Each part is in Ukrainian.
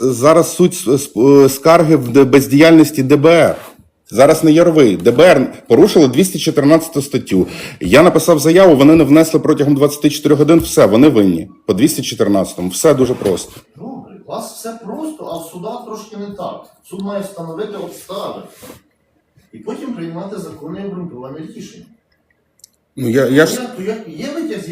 Зараз суть е, скарги в бездіяльності ДБР. Зараз не Яровий. ДБР порушило 214 статтю. Я написав заяву, вони не внесли протягом 24 годин. Все, вони винні. По 214. Все дуже просто. Добре, у вас все просто, а в судах трошки не так. Суд має встановити обставини. І потім приймати законне обґрунтоване рішення. Ну я, я ж то як- Є витяг з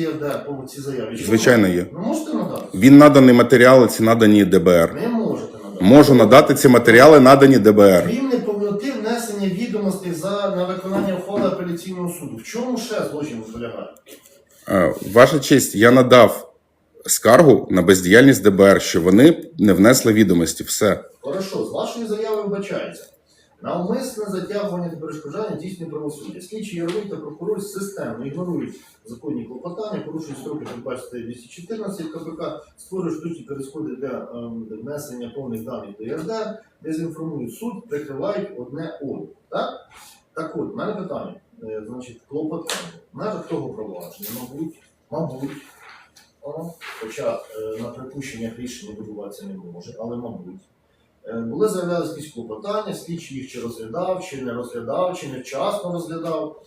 по цій заяві? Звичайно, є. Ви можете надати? він наданий матеріали, ці надані ДБР. Не можете надати. Можу надати ці матеріали, надані ДБР. Крім неповноти внесення відомостей за на виконання ухвали апеляційного суду. В чому ще злочин полягає? Е, Ваша честь, я надав скаргу на бездіяльність ДБР, що вони не внесли відомості. Все. Хорошо, з вашої заяви вбачається. Навмисне затягування та перешкоджання дійсне правосуддя. Слідчі яровий та прокурор системно ігнорують законні клопотання, порушують строки передбачити 214 КПК, створюють штучні перешкоди для ем, внесення повних даних до ЄРД, дезінформують суд, прикривають одне одне. Так? Так от, в мене питання. Е, значить, клопотання. В того провадження, мабуть, мабуть, о, хоча е, на припущеннях рішення будуватися не може, але мабуть. Е, Були заявляли якісь клопотання, слідчий їх чи розглядав, чи не розглядав, чи невчасно розглядав.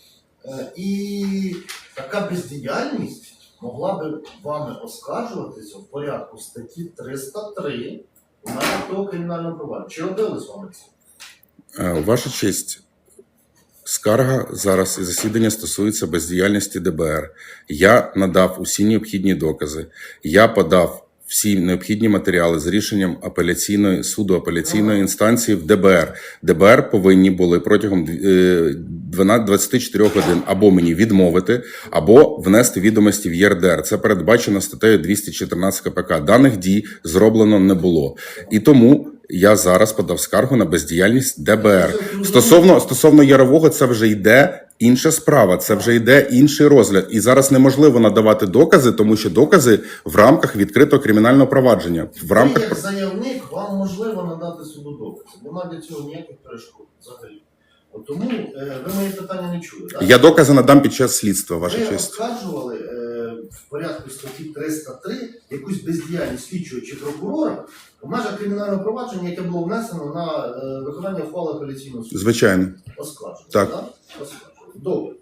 Е, І така бездіяльність могла би вами оскаржуватися в порядку статті 303 у межах того кримінального провадження. Чи робили з вами це? Е, Ваша честь, скарга зараз і засідання стосується бездіяльності ДБР. Я надав усі необхідні докази. Я подав всі необхідні матеріали з рішенням апеляційної суду апеляційної інстанції в ДБР. ДБР повинні були протягом е, 12 24 годин або мені відмовити, або внести відомості в ЄРДР. Це передбачено статтею 214 КПК. Даних дій зроблено не було. І тому я зараз подав скаргу на бездіяльність ДБР. Стосовно стосовно Ярового, це вже йде інша справа, це вже йде інший розгляд. І зараз неможливо надавати докази, тому що докази в рамках відкритого кримінального провадження. В Ви як заявник вам можливо надати суду докази. Немає для цього ніяких перешкод взагалі. От тому е, ви мої питання не чули. Так? я докази надам під час слідства, ваша Ви честь. оскаржували е, в порядку статті 303 якусь бездіяльність слідчого чи прокурора в межах кримінального провадження, яке було внесено на е, виконання ухвали апеляційного суду. Звичайно. Оскаржували. Так. Оскаржували. Добре.